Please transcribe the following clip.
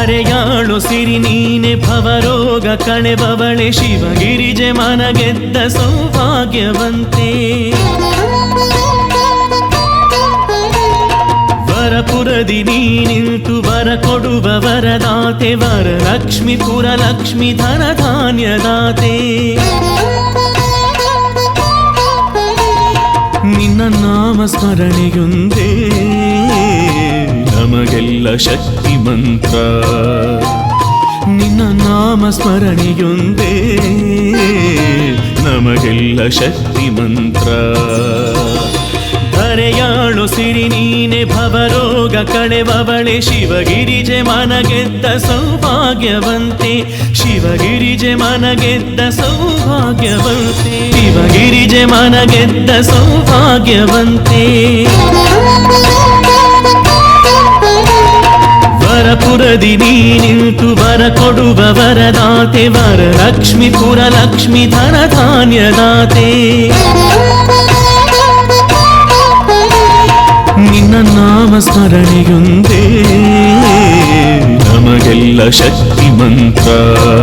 ಧರೆಯಾಳು ಸಿರಿ ನೀನೆ ಭವರೋಗ ಕಣೆಬವಳೆ ಶಿವಗಿರಿಜೆ ಮನಗೆದ್ದ ಸೌಭಾಗ್ಯವಂತೆ. ವರಪುರದಿ ನೀ ನಿಂತು ವರ ಕೊಡುವ ವರದಾತೆ, ವರ ಲಕ್ಷ್ಮಿ ಪುರ ಲಕ್ಷ್ಮಿ ಧನ ಧಾನ್ಯದಾತೆ. ನಿನ್ನ ನಾಮ ಸ್ಮರಣೆಯೊಂದೇ ನಮಗೆಲ್ಲ ಶಕ್ತಿ ಮಂತ್ರ. ನಿನ್ನ ನಾಮ ಸ್ಮರಣೆಯೊಂದೇ ನಮಗೆಲ್ಲ ಶಕ್ತಿ ಮಂತ್ರ. ಧರೆಯಾಳು ಸಿರಿ ನೀನೆ ಭವರೋಗ ಕಳೆವವಳೆ ಶಿವಗಿರಿಜೆ ಮನಗೆದ್ದ ಸೌಭಾಗ್ಯವಂತೆ. ಶಿವಗಿರಿಜೆ ಮನಗೆದ್ದ ಸೌಭಾಗ್ಯವಂತೆ. ಶಿವಗಿರಿಜೆ ಮನಗೆದ್ದ ಸೌಭಾಗ್ಯವಂತೆ. ವರಪುರದಿ ನೀ ನಿಂತು ವರ ಕೊಡುವ ವರದಾತೆ ವರ ಲಕ್ಷ್ಮಿ ಪುರ ಲಕ್ಷ್ಮಿ ಧನ ಧಾನ್ಯದಾತೆ ನಿನ್ನ ನಾಮ ಸ್ಮರಣೆಯೊಂದೇ ನಮಗೆಲ್ಲ ಶಕ್ತಿ ಮಂತ್ರ